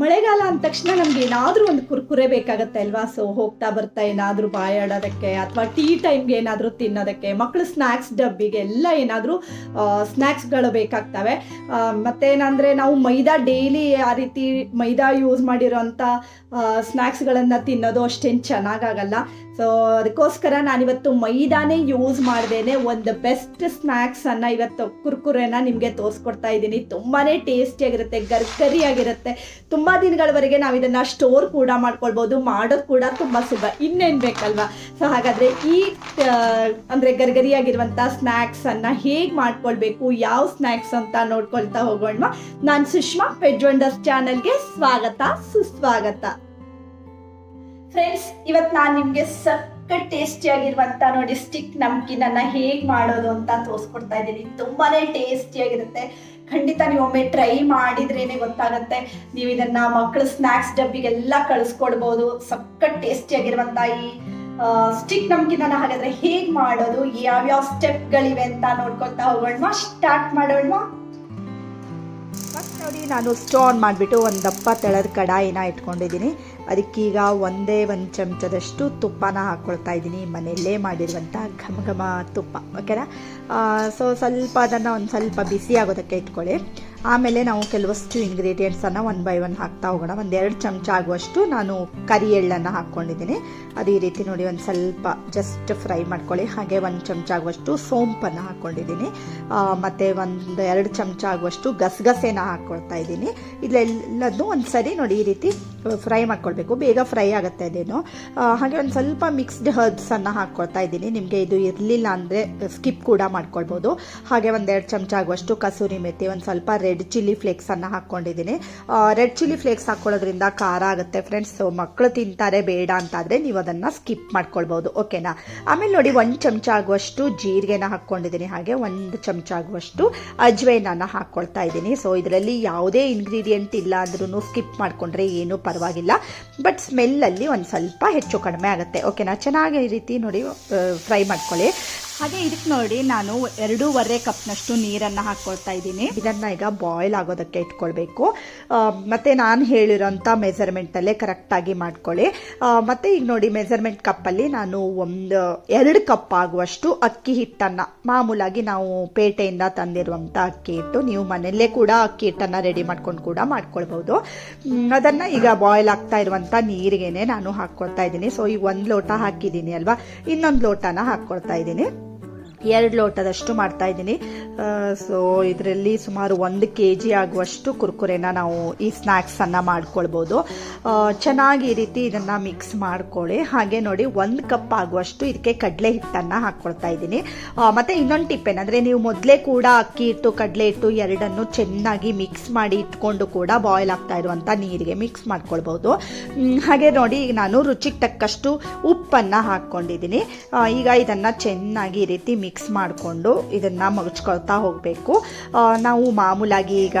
ಮಳೆಗಾಲ ಅಂದ ತಕ್ಷಣ ನಮ್ಗೆ ಏನಾದರೂ ಒಂದು ಕುರ್ಕುರೆ ಬೇಕಾಗತ್ತೆ ಅಲ್ವಾ? ಸೊ ಹೋಗ್ತಾ ಬರ್ತಾ ಏನಾದರೂ ಬಾಯಾಡೋದಕ್ಕೆ ಅಥವಾ ಟೀ ಟೈಮ್ಗೆ ಏನಾದರೂ ತಿನ್ನೋದಕ್ಕೆ ಮಕ್ಕಳು ಸ್ನ್ಯಾಕ್ಸ್ ಡಬ್ಬಿಗೆ ಎಲ್ಲ ಏನಾದರೂ ಸ್ನ್ಯಾಕ್ಸ್ಗಳು ಬೇಕಾಗ್ತವೆ. ಮತ್ತೇನಂದರೆ ನಾವು ಮೈದಾ ಡೈಲಿ ಆ ರೀತಿ ಮೈದಾ ಯೂಸ್ ಮಾಡಿರೋಂಥ ಸ್ನ್ಯಾಕ್ಸ್ಗಳನ್ನು ತಿನ್ನೋದು ಅಷ್ಟೇನು ಚೆನ್ನಾಗಾಗಲ್ಲ. ಸೊ ಅದಕ್ಕೋಸ್ಕರ ನಾನಿವತ್ತು ಮೈದಾನೇ ಯೂಸ್ ಮಾಡ್ದೇನೆ ಒಂದು ಬೆಸ್ಟ್ ಸ್ನ್ಯಾಕ್ಸನ್ನು ಇವತ್ತು ಕುರ್ಕುರೆನ ನಿಮಗೆ ತೋರಿಸ್ಕೊಡ್ತಾ ಇದ್ದೀನಿ. ತುಂಬಾ ಟೇಸ್ಟಿಯಾಗಿರುತ್ತೆ ಗರ್ಗರಿಯಾಗಿರುತ್ತೆ ತುಂಬ ದಿನಗಳವರೆಗೆ ನಾವು ಇದನ್ನು ಸ್ಟೋರ್ ಕೂಡ ಮಾಡ್ಕೊಳ್ಬೋದು, ಮಾಡೋದು ಕೂಡ ತುಂಬ ಸುಲಭ. ಇನ್ನೇನು ಬೇಕಲ್ವಾ? ಸೊ ಹಾಗಾದ್ರೆ ಈ ಅಂದರೆ ಗರಿಗರಿಯಾಗಿರುವಂಥ ಸ್ನ್ಯಾಕ್ಸನ್ನು ಹೇಗೆ ಮಾಡ್ಕೊಳ್ಬೇಕು? ಯಾವ ಸ್ನ್ಯಾಕ್ಸ್ ಅಂತ ನೋಡ್ಕೊಳ್ತಾ ಹೋಗೋಣ ನಾನು ಸುಷ್ಮಾ ವೆಜ್ ವಂಡರ್ಸ್ ಚಾನಲ್ಗೆ ಸ್ವಾಗತ, ಸುಸ್ವಾಗತ. ಫ್ರೆಂಡ್ಸ್ ಇವತ್ತು ನಾನು ನಿಮಗೆ ಟೇಸ್ಟಿ ಟೇಸ್ಟಿಯಾಗಿರುವಂಥ ನೋಡಿ ಸ್ಟಿಕ್ ನಮ್ಕಿನನ್ನು ಹೇಗೆ ಮಾಡೋದು ಅಂತ ತೋರಿಸ್ಕೊಡ್ತಾ ಇದ್ದೀನಿ. ಟೇಸ್ಟಿ ಟೇಸ್ಟಿಯಾಗಿರುತ್ತೆ ಖಂಡಿತ ನೀವು ಒಮ್ಮೆ ಟ್ರೈ ಮಾಡಿದ್ರೇನೆ ಗೊತ್ತಾಗುತ್ತೆ. ನೀವು ಇದನ್ನ ಮಕ್ಕಳ ಸ್ನಾಕ್ಸ್ ಡಬ್ಬಿಗೆಲ್ಲ ಕಳಿಸ್ಕೊಡ್ಬೋದು. ಟೇಸ್ಟಿ ಟೇಸ್ಟಿಯಾಗಿರುವಂಥ ಈ ಸ್ಟಿಕ್ ನಮ್ಕಿನ ಹಾಗಾದ್ರೆ ಹೇಗೆ ಮಾಡೋದು? ಯಾವ್ಯಾವ ಸ್ಟೆಪ್ಗಳಿವೆ ಅಂತ ನೋಡ್ಕೊಳ್ತಾ ಹೋಗೋಣ ಸ್ಟಾರ್ಟ್ ಮಾಡೋಣ ನೋಡಿ ನಾನು ಸ್ಟೋನ್ ಮಾಡಿಬಿಟ್ಟು ಒಂದು ದಪ್ಪ ತೆಳದ ಕಡಾಯಿನ ಇಟ್ಕೊಂಡಿದ್ದೀನಿ. ಅದಕ್ಕೀಗ ಒಂದೇ ಒಂದು ಚಮಚದಷ್ಟು ತುಪ್ಪನ ಹಾಕ್ಕೊಳ್ತಾ ಇದ್ದೀನಿ. ಮನೆಯಲ್ಲೇ ಮಾಡಿರುವಂಥ ಘಮ ಘಮ ತುಪ್ಪ ಓಕೆನಾ ಸೊ ಸ್ವಲ್ಪ ಅದನ್ನು ಒಂದು ಸ್ವಲ್ಪ ಬಿಸಿ ಆಗೋದಕ್ಕೆ ಇಟ್ಕೊಳ್ಳಿ. ಆಮೇಲೆ ನಾವು ಕೆಲವಷ್ಟು ಇಂಗ್ರೀಡಿಯೆಂಟ್ಸನ್ನು ಒನ್ ಬೈ ಒನ್ ಹಾಕ್ತಾ ಹೋಗೋಣ. ಒಂದು ಎರಡು ಚಮಚ ಆಗುವಷ್ಟು ನಾನು ಕರಿ ಎಳ್ಳನ್ನು ಹಾಕ್ಕೊಂಡಿದ್ದೀನಿ ಅದು ಈ ರೀತಿ ನೋಡಿ, ಒಂದು ಸ್ವಲ್ಪ ಜಸ್ಟ್ ಫ್ರೈ ಮಾಡ್ಕೊಳ್ಳಿ. ಹಾಗೆ ಒಂದು ಚಮಚ ಆಗುವಷ್ಟು ಸೋಂಪನ್ನು ಹಾಕ್ಕೊಂಡಿದ್ದೀನಿ ಮತ್ತು ಒಂದು ಎರಡು ಚಮಚ ಆಗುವಷ್ಟು ಗಸಗಸೆನ ಹಾಕ್ಕೊಳ್ತಾ ಇದ್ದೀನಿ. ಇದೆಲ್ಲದನ್ನು ಒಂದು ಸರಿ ನೋಡಿ, ಈ ರೀತಿ ಫ್ರೈ ಮಾಡ್ಕೊಳ್ಬೇಕು. ಬೇಗ ಫ್ರೈ ಆಗುತ್ತೆ ಅದೇನು. ಹಾಗೆ ಒಂದು ಸ್ವಲ್ಪ ಮಿಕ್ಸ್ಡ್ ಹರ್ಬ್ಸನ್ನು ಹಾಕ್ಕೊಳ್ತಾ ಇದ್ದೀನಿ. ನಿಮಗೆ ಇದು ಇರಲಿಲ್ಲ ಅಂದರೆ ಸ್ಕಿಪ್ ಕೂಡ ಮಾಡ್ಕೊಳ್ಬೋದು. ಹಾಗೆ ಒಂದೆರಡು ಚಮಚ ಆಗುವಷ್ಟು ಕಸೂರಿ ಮೆತ್ತಿ ಒಂದು ಸ್ವಲ್ಪ ರೆಡ್ ಚಿಲ್ಲಿ ಫ್ಲೇಕ್ಸನ್ನು ಹಾಕ್ಕೊಂಡಿದ್ದೀನಿ ರೆಡ್ ಚಿಲ್ಲಿ ಫ್ಲೇಕ್ಸ್ ಹಾಕ್ಕೊಳ್ಳೋದ್ರಿಂದ ಖಾರ ಆಗುತ್ತೆ ಫ್ರೆಂಡ್ಸ್ ಸೊ ಮಕ್ಕಳು ತಿಂತಾರೆ ಬೇಡ ಅಂತಾದರೆ ನೀವು ಅದನ್ನು ಸ್ಕಿಪ್ ಮಾಡ್ಕೊಳ್ಬೋದು. ಓಕೆನಾ ಆಮೇಲೆ ನೋಡಿ, ಒಂದು ಚಮಚ ಆಗುವಷ್ಟು ಜೀರಿಗೆನ ಹಾಕ್ಕೊಂಡಿದ್ದೀನಿ ಹಾಗೆ ಒಂದು ಚಮಚ ಆಗುವಷ್ಟು ಅಜ್ವೈನನ್ನು ಹಾಕ್ಕೊಳ್ತಾ ಇದ್ದೀನಿ. ಸೊ ಇದರಲ್ಲಿ ಯಾವುದೇ ಇಂಗ್ರೀಡಿಯೆಂಟ್ ಇಲ್ಲ ಅಂದ್ರೂ ಸ್ಕಿಪ್ ಮಾಡಿಕೊಂಡ್ರೆ ಏನೂ ಪರವಾಗಿಲ್ಲ ಬಟ್ ಸ್ಮೆಲ್ಲಲ್ಲಿ ಒಂದು ಸ್ವಲ್ಪ ಹೆಚ್ಚು ಕಡಿಮೆ ಆಗುತ್ತೆ. ಓಕೆನಾ ಚೆನ್ನಾಗಿ ಈ ರೀತಿ ನೋಡಿ ಫ್ರೈ ಮಾಡ್ಕೊಳ್ಳಿ. ಹಾಗೆ ಇದಕ್ಕೆ ನೋಡಿ ನಾನು ಎರಡೂವರೆ ಕಪ್ನಷ್ಟು ನೀರನ್ನು ಹಾಕ್ಕೊಳ್ತಾ ಇದ್ದೀನಿ. ಇದನ್ನ ಈಗ ಬಾಯ್ಲ್ ಆಗೋದಕ್ಕೆ ಇಟ್ಕೊಳ್ಬೇಕು. ಮತ್ತೆ ನಾನು ಹೇಳಿರೋಂಥ ಕರೆಕ್ಟ್ ಕರೆಕ್ಟಾಗಿ ಮಾಡ್ಕೊಳ್ಳಿ. ಮತ್ತೆ ಈಗ ನೋಡಿ ಮೆಜರ್ಮೆಂಟ್ ಕಪ್ಪಲ್ಲಿ ನಾನು ಒಂದು, ಎರಡು ಕಪ್ ಆಗುವಷ್ಟು ಅಕ್ಕಿ ಹಿಟ್ಟನ್ನು ಮಾಮೂಲಾಗಿ ನಾವು ಪೇಟೆಯಿಂದ ತಂದಿರುವಂಥ ಅಕ್ಕಿ ಹಿಟ್ಟು ನೀವು ಮನೆಯಲ್ಲೇ ಕೂಡ ಅಕ್ಕಿ ಹಿಟ್ಟನ್ನು ರೆಡಿ ಮಾಡ್ಕೊಂಡು ಕೂಡ ಮಾಡ್ಕೊಳ್ಬೋದು. ಅದನ್ನ ಈಗ ಬಾಯ್ಲ್ ಆಗ್ತಾ ಇರುವಂಥ ನೀರಿಗೆನೆ ನಾನು ಹಾಕ್ಕೊಳ್ತಾ ಇದ್ದೀನಿ. ಸೊ ಈಗ ಒಂದು ಲೋಟ ಹಾಕಿದ್ದೀನಿ ಅಲ್ವಾ? ಇನ್ನೊಂದು ಲೋಟನ ಹಾಕ್ಕೊಳ್ತಾ ಇದ್ದೀನಿ. ಎರಡು ಲೋಟದಷ್ಟು ಮಾಡ್ತಾ ಇದ್ದೀನಿ. ಸೊ ಇದರಲ್ಲಿ ಸುಮಾರು ಒಂದು ಕೆ ಜಿ ಆಗುವಷ್ಟು ಕುರ್ಕುರೆನ ನಾವು ಈ ಸ್ನ್ಯಾಕ್ಸನ್ನು ಮಾಡ್ಕೊಳ್ಬೋದು. ಚೆನ್ನಾಗಿ ಈ ರೀತಿ ಇದನ್ನು ಮಿಕ್ಸ್ ಮಾಡ್ಕೊಳ್ಳಿ. ಹಾಗೆ ನೋಡಿ, ಒಂದು ಕಪ್ ಆಗುವಷ್ಟು ಇದಕ್ಕೆ ಕಡಲೆ ಹಿಟ್ಟನ್ನು ಹಾಕ್ಕೊಳ್ತಾ ಇದ್ದೀನಿ. ಮತ್ತು ಇನ್ನೊಂದು ಟಿಪ್ ಏನಂದರೆ, ನೀವು ಮೊದಲೇ ಕೂಡ ಅಕ್ಕಿ ಹಿಟ್ಟು, ಕಡಲೆ ಹಿಟ್ಟು ಎರಡನ್ನು ಚೆನ್ನಾಗಿ ಮಿಕ್ಸ್ ಮಾಡಿ ಇಟ್ಕೊಂಡು ಕೂಡ ಬಾಯ್ಲ್ ಆಗ್ತಾ ಇರುವಂಥ ನೀರಿಗೆ ಮಿಕ್ಸ್ ಮಾಡ್ಕೊಳ್ಬೋದು. ಹಾಗೆ ನೋಡಿ ನಾನು ರುಚಿಗೆ ತಕ್ಕಷ್ಟು ಉಪ್ಪನ್ನು ಹಾಕ್ಕೊಂಡಿದ್ದೀನಿ. ಈಗ ಇದನ್ನು ಚೆನ್ನಾಗಿ ಈ ರೀತಿ ಮಿಕ್ಸ್ ಮಾಡಿಕೊಂಡು ಇದನ್ನು ಮಗಚ್ಕೊಳ್ತಾ ಹೋಗಬೇಕು. ನಾವು ಮಾಮೂಲಾಗಿ ಈಗ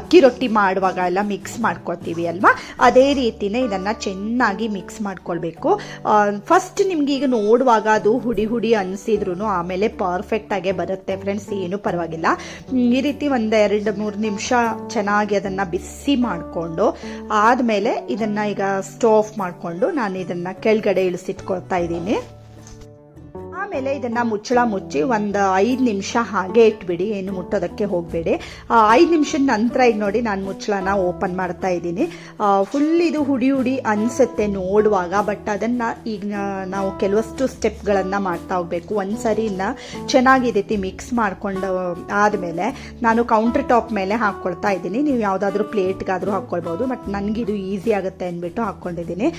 ಅಕ್ಕಿ ರೊಟ್ಟಿ ಮಾಡುವಾಗ ಎಲ್ಲ ಮಿಕ್ಸ್ ಮಾಡ್ಕೊತೀವಿ ಅಲ್ವಾ? ಅದೇ ರೀತಿನೇ ಇದನ್ನು ಚೆನ್ನಾಗಿ ಮಿಕ್ಸ್ ಮಾಡ್ಕೊಳ್ಬೇಕು. ಫಸ್ಟ್ ನಿಮ್ಗೆ ಈಗ ನೋಡುವಾಗ ಅದು ಹುಡಿ ಹುಡಿ ಅನಿಸಿದ್ರು ಆಮೇಲೆ ಪರ್ಫೆಕ್ಟ್ ಆಗೇ ಬರುತ್ತೆ ಫ್ರೆಂಡ್ಸ್ ಏನು ಪರವಾಗಿಲ್ಲ. ಈ ರೀತಿ ಒಂದು ಎರಡು ಮೂರು ನಿಮಿಷ ಚೆನ್ನಾಗಿ ಅದನ್ನು ಬಿಸಿ ಮಾಡಿಕೊಂಡು, ಆದಮೇಲೆ ಇದನ್ನು ಈಗ ಸ್ಟೋವ್ ಮಾಡಿಕೊಂಡು ನಾನು ಇದನ್ನು ಕೆಳಗಡೆ ಇಳಿಸಿಟ್ಕೊಳ್ತಾ ಇದ್ದೀನಿ. ಆಮೇಲೆ ಇದನ್ನ ಮುಚ್ಚಳ ಮುಚ್ಚಿ ಒಂದು ಐದು ನಿಮಿಷ ಹಾಗೆ ಇಟ್ಬಿಡಿ. ಏನು ಮುಟ್ಟೋದಕ್ಕೆ ಹೋಗಬೇಡಿ. ಐದು ನಿಮಿಷದ ನಂತರ ಈಗ ನೋಡಿ ನಾನು ಮುಚ್ಚಳನ ಓಪನ್ ಮಾಡ್ತಾ ಇದ್ದೀನಿ. ಫುಲ್ ಇದು ಹುಡಿ ಹುಡಿ ಅನಿಸುತ್ತೆ ನೋಡುವಾಗ ಬಟ್ ಅದನ್ನು ಈಗ ನಾವು ಕೆಲವಷ್ಟು ಸ್ಟೆಪ್ಗಳನ್ನು ಮಾಡ್ತಾ ಹೋಗಬೇಕು. ಒಂದು ಸರಿ ಚೆನ್ನಾಗಿ ರೀತಿ ಮಿಕ್ಸ್ ಮಾಡ್ಕೊಂಡು, ಆದ್ಮೇಲೆ ನಾನು ಕೌಂಟರ್ ಟಾಪ್ ಮೇಲೆ ಹಾಕ್ಕೊಳ್ತಾ ಇದ್ದೀನಿ. ನೀವು ಯಾವುದಾದ್ರೂ ಪ್ಲೇಟ್ಗಾದರೂ ಹಾಕ್ಕೊಳ್ಬೋದು ಬಟ್ ನನಗಿದು ಈಸಿ ಆಗುತ್ತೆ ಅಂದ್ಬಿಟ್ಟು ಹಾಕ್ಕೊಂಡಿದ್ದೀನಿ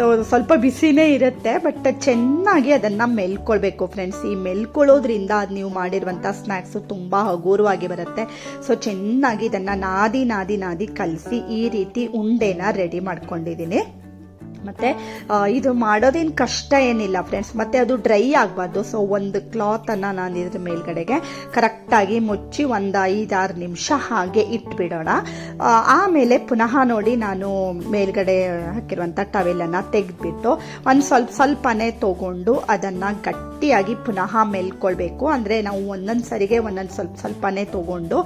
ಸೊ ಸ್ವಲ್ಪ ಬಿಸಿನೇ ಇರುತ್ತೆ ಬಟ್ ಚೆನ್ನಾಗಿ ಅದನ್ನು ಮೆಲ್ಕೊಳ್ಬೇಕು. ಫ್ರೆಂಡ್ಸ್ ಈ ಮೆಲ್ಕೊಳ್ಳೋದ್ರಿಂದ ಅದು ನೀವು ಮಾಡಿರುವಂಥ ಸ್ನ್ಯಾಕ್ಸು ತುಂಬ ಹಗುರವಾಗಿ ಬರುತ್ತೆ. ಸೊ ಚೆನ್ನಾಗಿ ಇದನ್ನು ನಾದಿ ನಾದಿ ನಾದಿ ಕಲಸಿ ಈ ರೀತಿ ಉಂಡೆನ ರೆಡಿ ಮಾಡ್ಕೊಂಡಿದ್ದೀನಿ. ಮತ್ತು ಇದು ಮಾಡೋದೇನು ಕಷ್ಟ ಏನಿಲ್ಲ ಫ್ರೆಂಡ್ಸ್ ಮತ್ತು ಅದು ಡ್ರೈ ಆಗಬಾರ್ದು. ಸೊ ಒಂದು ಕ್ಲಾತನ್ನು ನಾನು ಇದ್ರ ಮೇಲ್ಗಡೆಗೆ ಕರೆಕ್ಟಾಗಿ ಮುಚ್ಚಿ ಒಂದು ಐದಾರು ನಿಮಿಷ ಹಾಗೆ ಇಟ್ಬಿಡೋಣ. ಆಮೇಲೆ ಪುನಃ ನೋಡಿ ನಾನು ಮೇಲ್ಗಡೆ ಹಾಕಿರುವಂಥ ಟವೆಲನ್ನು ತೆಗೆದ್ಬಿಟ್ಟು ಒಂದು ಸ್ವಲ್ಪ ಸ್ವಲ್ಪನೇ ತೊಗೊಂಡು ಅದನ್ನು ಗಟ್ಟಿ ಗಟ್ಟಿಯಾಗಿ ಪುನಃ ಮೆಲ್ಕೊಳ್ಬೇಕು. ಅಂದರೆ ನಾವು ಒಂದೊಂದು ಸರಿಗೆ ಒಂದೊಂದು ಸ್ವಲ್ಪ ಸ್ವಲ್ಪನೇ ತೊಗೊಂಡು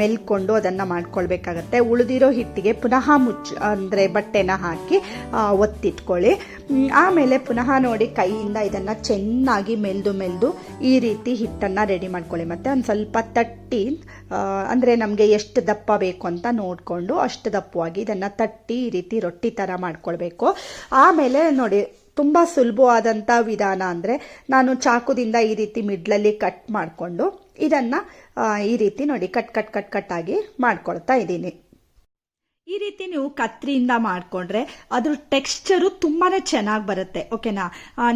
ಮೆಲ್ಕೊಂಡು ಅದನ್ನು ಮಾಡ್ಕೊಳ್ಬೇಕಾಗತ್ತೆ. ಉಳಿದಿರೋ ಹಿಟ್ಟಿಗೆ ಪುನಃ ಮುಚ್ಚ, ಅಂದರೆ ಬಟ್ಟೆನ ಹಾಕಿ ಒತ್ತಿಟ್ಕೊಳ್ಳಿ. ಆಮೇಲೆ ಪುನಃ ನೋಡಿ ಕೈಯಿಂದ ಇದನ್ನು ಚೆನ್ನಾಗಿ ಮೆಲ್ದು ಮೆಲ್ದು ಈ ರೀತಿ ಹಿಟ್ಟನ್ನು ರೆಡಿ ಮಾಡ್ಕೊಳ್ಳಿ. ಮತ್ತು ಒಂದು ಸ್ವಲ್ಪ ತಟ್ಟಿ ಅಂದರೆ ನಮಗೆ ಎಷ್ಟು ದಪ್ಪ ಬೇಕು ಅಂತ ನೋಡಿಕೊಂಡು ಅಷ್ಟು ದಪ್ಪವಾಗಿ ಇದನ್ನು ತಟ್ಟಿ ಈ ರೀತಿ ರೊಟ್ಟಿ ಥರ ಮಾಡ್ಕೊಳ್ಬೇಕು. ಆಮೇಲೆ ನೋಡಿ ತುಂಬ ಸುಲಭವಾದಂಥ ವಿಧಾನ ಅಂದರೆ ನಾನು ಚಾಕುದಿಂದ ಈ ರೀತಿ ಮಿಡ್ಲಲ್ಲಿ ಕಟ್ ಮಾಡಿಕೊಂಡು ಇದನ್ನು ಈ ರೀತಿ ನೋಡಿ, ಕಟ್ ಕಟ್ ಕಟ್ ಕಟ್ಟಾಗಿ ಮಾಡ್ಕೊಳ್ತಾ ಇದ್ದೀನಿ. ಈ ರೀತಿ ನೀವು ಕತ್ರಿಯಿಂದ ಮಾಡಿಕೊಂಡ್ರೆ ಅದ್ರ ಟೆಕ್ಸ್ಚರು ತುಂಬಾ ಚೆನ್ನಾಗಿ ಬರುತ್ತೆ ಓಕೆನಾ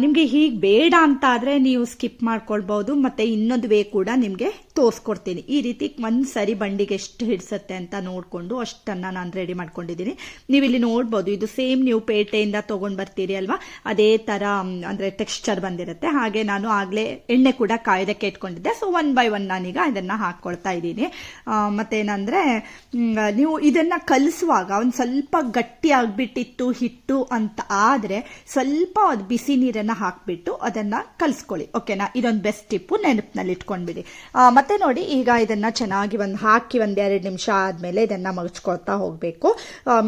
ನಿಮಗೆ ಹೀಗೆ ಬೇಡ ಅಂತ ಆದರೆ ನೀವು ಸ್ಕಿಪ್ ಮಾಡ್ಕೊಳ್ಬೋದು ಮತ್ತು ಇನ್ನೊಂದು ವೇ ಕೂಡ ನಿಮಗೆ ತೋರಿಸ್ಕೊಡ್ತೀನಿ. ಈ ರೀತಿ ಒಂದು ಸರಿ ಬಂಡಿಗೆ ಎಷ್ಟು ಹಿಡಿಸುತ್ತೆ ಅಂತ ನೋಡಿಕೊಂಡು ಅಷ್ಟನ್ನು ನಾನು ರೆಡಿ ಮಾಡ್ಕೊಂಡಿದ್ದೀನಿ. ನೀವು ಇಲ್ಲಿ ನೋಡ್ಬೋದು, ಇದು ಸೇಮ್ ನೀವು ಪೇಟೆಯಿಂದ ತೊಗೊಂಡು ಬರ್ತೀರಿ ಅಲ್ವಾ? ಅದೇ ಥರ ಅಂದರೆ ಟೆಕ್ಸ್ಚರ್ ಬಂದಿರುತ್ತೆ. ಹಾಗೆ ನಾನು ಆಗಲೇ ಎಣ್ಣೆ ಕೂಡ ಕಾಯ್ದಕ್ಕೆ ಇಟ್ಕೊಂಡಿದ್ದೆ. ಸೊ ಒನ್ ಬೈ ಒನ್ ನಾನೀಗ ಇದನ್ನು ಹಾಕ್ಕೊಳ್ತಾ ಇದ್ದೀನಿ. ಮತ್ತೇನಂದರೆ ನೀವು ಇದನ್ನು ಕಲಿಸುವಾಗ ಒಂದು ಸ್ವಲ್ಪ ಗಟ್ಟಿ ಆಗಿಬಿಟ್ಟಿತ್ತು ಹಿಟ್ಟು ಅಂತ ಆದರೆ ಸ್ವಲ್ಪ ಅದು ಬಿಸಿ ನೀರನ್ನು ಹಾಕಿಬಿಟ್ಟು ಅದನ್ನು ಕಲಿಸ್ಕೊಳ್ಳಿ, ಓಕೆನಾ? ಇದೊಂದು ಬೆಸ್ಟ್ ಟಿಪ್ಪು ನೆನಪಿನಲ್ಲಿ ಇಟ್ಕೊಂಡ್ಬಿಡಿ ಮತ್ತೆ ನೋಡಿ, ಈಗ ಇದನ್ನು ಚೆನ್ನಾಗಿ ಒಂದು ಹಾಕಿ ಒಂದು ಎರಡು ನಿಮಿಷ ಆದಮೇಲೆ ಇದನ್ನು ಮಗಚ್ಕೊಳ್ತಾ ಹೋಗಬೇಕು.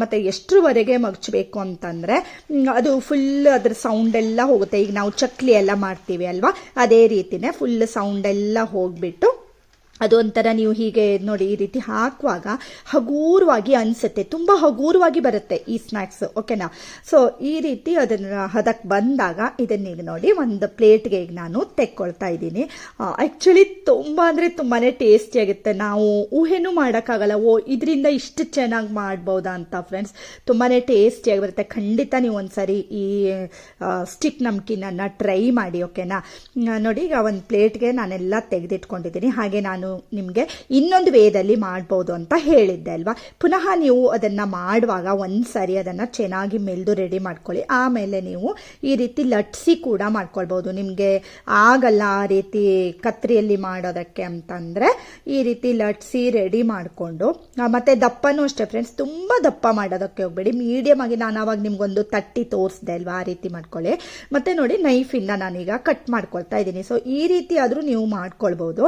ಮತ್ತು ಎಷ್ಟರವರೆಗೆ ಮಗಚಬೇಕು ಅಂತಂದರೆ ಅದು ಫುಲ್ ಅದ್ರ ಸೌಂಡ್ ಎಲ್ಲ ಹೋಗುತ್ತೆ. ಈಗ ನಾವು ಚಕ್ಲಿ ಎಲ್ಲ ಮಾಡ್ತೀವಿ ಅಲ್ವಾ? ಅದೇ ರೀತಿನೇ ಫುಲ್ ಸೌಂಡ್ ಎಲ್ಲ ಹೋಗ್ಬಿಟ್ಟು ಅದು ಒಂಥರ ನೀವು ಹೀಗೆ ನೋಡಿ ಈ ರೀತಿ ಹಾಕುವಾಗ ಹಗೂರವಾಗಿ ಅನಿಸುತ್ತೆ. ತುಂಬ ಹಗೂರವಾಗಿ ಬರುತ್ತೆ ಈ ಸ್ನ್ಯಾಕ್ಸ್ ಓಕೆನಾ ಸೊ ಈ ರೀತಿ ಅದನ್ನು ಹದಕ್ಕೆ ಬಂದಾಗ ಇದನ್ನೀಗ ನೋಡಿ ಒಂದು ಪ್ಲೇಟ್ಗೆ ಈಗ ನಾನು ತೆಕ್ಕೊಳ್ತಾ ಇದ್ದೀನಿ. ಆ್ಯಕ್ಚುಲಿ ತುಂಬ ಅಂದರೆ ತುಂಬಾ ಟೇಸ್ಟಿಯಾಗುತ್ತೆ ನಾವು ಊಹೆನೂ ಮಾಡೋಕ್ಕಾಗಲ್ಲ. ಓ, ಇದರಿಂದ ಇಷ್ಟು ಚೆನ್ನಾಗಿ ಮಾಡ್ಬೋದಾ ಅಂತ ಫ್ರೆಂಡ್ಸ್ ತುಂಬಾ ಟೇಸ್ಟಿಯಾಗಿ ಬರುತ್ತೆ. ಖಂಡಿತ ನೀವು ಒಂದ್ಸರಿ ಈ ಸ್ಟಿಕ್ ನಮ್ಕಿನನ್ನು ಟ್ರೈ ಮಾಡಿ ಓಕೆನಾ ನೋಡಿ ಈಗ ಒಂದು ಪ್ಲೇಟ್ಗೆ ನಾನೆಲ್ಲ ತೆಗೆದಿಟ್ಕೊಂಡಿದ್ದೀನಿ. ಹಾಗೆ ನಾನು ನಿಮಗೆ ಇನ್ನೊಂದು ವೇದಲ್ಲಿ ಮಾಡ್ಬೋದು ಅಂತ ಹೇಳಿದ್ದೆ ಅಲ್ವಾ? ಪುನಃ ನೀವು ಅದನ್ನು ಮಾಡುವಾಗ ಒಂದು ಸರಿ ಅದನ್ನು ಚೆನ್ನಾಗಿ ಮೆಲ್ದು ರೆಡಿ ಮಾಡ್ಕೊಳ್ಳಿ. ಆಮೇಲೆ ನೀವು ಈ ರೀತಿ ಲಟ್ಸಿ ಕೂಡ ಮಾಡ್ಕೊಳ್ಬೋದು. ನಿಮಗೆ ಆಗಲ್ಲ ಆ ರೀತಿ ಕತ್ರಿಯಲ್ಲಿ ಮಾಡೋದಕ್ಕೆ ಅಂತಂದರೆ ಈ ರೀತಿ ಲಟ್ಸಿ ರೆಡಿ ಮಾಡಿಕೊಂಡು ಮತ್ತು ದಪ್ಪನೂ ಅಷ್ಟೇ ಫ್ರೆಂಡ್ಸ್ ತುಂಬ ದಪ್ಪ ಮಾಡೋದಕ್ಕೆ ಹೋಗಬೇಡಿ. ಮೀಡಿಯಮ್ ಆಗಿ ನಾನು ಆವಾಗ ನಿಮಗೊಂದು ತಟ್ಟಿ ತೋರಿಸ್ದೆ ಅಲ್ವಾ ಆ ರೀತಿ ಮಾಡ್ಕೊಳ್ಳಿ. ಮತ್ತು ನೋಡಿ ನೈಫಿಂದ ನಾನೀಗ ಕಟ್ ಮಾಡ್ಕೊಳ್ತಾ ಇದ್ದೀನಿ. ಸೊ ಈ ರೀತಿ ಆದರೂ ನೀವು ಮಾಡ್ಕೊಳ್ಬೋದು.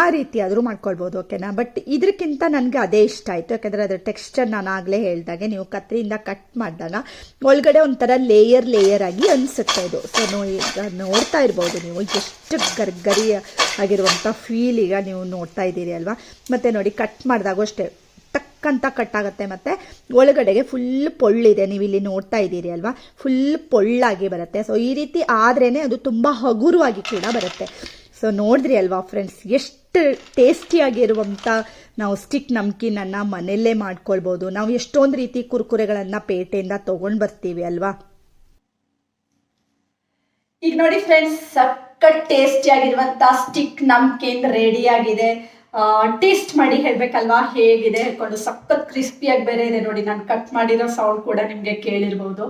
ಆ ರೀತಿ ಆದರೂ ಮಾಡ್ಕೊಳ್ಬೋದು ಓಕೆನಾ ಬಟ್ ಇದಕ್ಕಿಂತ ನನಗೆ ಅದೇ ಇಷ್ಟ ಆಯಿತು. ಯಾಕಂದರೆ ಅದರ ಟೆಕ್ಸ್ಚರ್ ನಾನು ಆಗಲೇ ಹೇಳಿದಾಗೆ ನೀವು ಕತ್ರಿಯಿಂದ ಕಟ್ ಮಾಡಿದಾಗ ಒಳಗಡೆ ಒಂಥರ ಲೇಯರ್ ಲೇಯರ್ ಆಗಿ ಅನಿಸುತ್ತೆ ಇದು. ಸೊ ಈಗ ನೋಡ್ತಾ ಇರ್ಬೋದು ನೀವು. ಎಷ್ಟು ಗರ್ಗರಿ ಆಗಿರುವಂಥ ಫೀಲ್ ಈಗ ನೀವು ನೋಡ್ತಾ ಇದ್ದೀರಿ ಅಲ್ವಾ? ಮತ್ತು ನೋಡಿ ಕಟ್ ಮಾಡಿದಾಗೂ ಅಷ್ಟೇ. ಅಂತ ಕಟ್ ಆಗುತ್ತೆ. ಮತ್ತು ಒಳಗಡೆಗೆ ಫುಲ್ ಪೊಳ್ಳಿದೆ. ನೀವು ಇಲ್ಲಿ ನೋಡ್ತಾ ಇದ್ದೀರಿ ಅಲ್ವಾ? ಫುಲ್ ಪೊಳ್ಳಾಗಿ ಬರುತ್ತೆ. ಸೊ ಈ ರೀತಿ ಆದ್ರೇ ಅದು ತುಂಬ ಹಗುರವಾಗಿ ಕೂಡ ಬರುತ್ತೆ. ಸೊ ನೋಡಿದ್ರಿ ಅಲ್ವಾ ಫ್ರೆಂಡ್ಸ್ ಎಷ್ಟು ಟೇಸ್ಟಿಯಾಗಿರುವಂಥ ನಾವು ಸ್ಟಿಕ್ ನಮ್ಕಿನನ್ನು ಮನೆಯಲ್ಲೇ ಮಾಡ್ಕೊಳ್ಬೋದು. ನಾವು ಎಷ್ಟೊಂದು ರೀತಿ ಕುರ್ಕುರೆಗಳನ್ನು ಪೇಟೆಯಿಂದ ತೊಗೊಂಡು ಬರ್ತೀವಿ ಅಲ್ವಾ? ಈಗ ನೋಡಿ ಫ್ರೆಂಡ್ಸ್ ಸಖತ್ ಟೇಸ್ಟಿಯಾಗಿರುವಂಥ ಸ್ಟಿಕ್ ನಮ್ಕಿನ್ ರೆಡಿ ಆಗಿದೆ. ಟೇಸ್ಟ್ ಮಾಡಿ ಹೇಳ್ಬೇಕಲ್ವಾ? ಹೇಗಿದೆ? ಹೇಳ್ಕೊಂಡು ಸಖತ್ ಕ್ರಿಸ್ಪಿಯಾಗಿ ಬೇರೆ ಇದೆ ನೋಡಿ. ನಾನು ಕಟ್ ಮಾಡಿರೋ ಸೌಂಡ್ ಕೂಡ ನಿಮಗೆ ಕೇಳಿರ್ಬೋದು.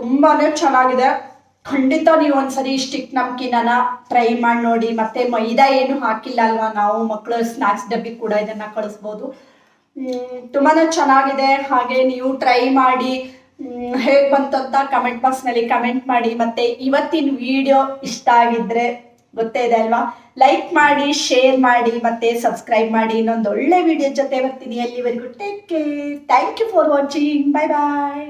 ತುಂಬಾನೇ ಚೆನ್ನಾಗಿದೆ. ಖಂಡಿತ ನೀವು ಒಂದ್ಸರಿ ಸ್ಟಿಕ್ ನಮ್ಕಿನ ಟ್ರೈ ಮಾಡಿ ನೋಡಿ. ಮತ್ತೆ ಮೈದಾ ಏನು ಹಾಕಿಲ್ಲ ಅಲ್ವಾ ನಾವು ಮಕ್ಕಳು ಸ್ನಾಕ್ಸ್ ಡಬ್ಬಿ ಕೂಡ ಇದನ್ನ ಕಳಿಸ್ಬೋದು. ತುಂಬಾ ಚೆನ್ನಾಗಿದೆ. ಹಾಗೆ ನೀವು ಟ್ರೈ ಮಾಡಿ. ಹೇಗೆ ಬಂತು ಅಂತ ಕಮೆಂಟ್ ಬಾಕ್ಸ್ನಲ್ಲಿ ಕಮೆಂಟ್ ಮಾಡಿ. ಮತ್ತೆ ಇವತ್ತಿನ ವಿಡಿಯೋ ಇಷ್ಟ ಆಗಿದ್ರೆ ಗೊತ್ತೇ ಇದೆ ಅಲ್ವಾ? ಲೈಕ್ ಮಾಡಿ ಶೇರ್ ಮಾಡಿ, ಮತ್ತೆ ಸಬ್ಸ್ಕ್ರೈಬ್ ಮಾಡಿ. ಇನ್ನೊಂದು ಒಳ್ಳೆ ವಿಡಿಯೋ ಜೊತೆ ಬರ್ತೀನಿ. ಅಲ್ಲಿವರೆಗೂ take care thank you for watching bye bye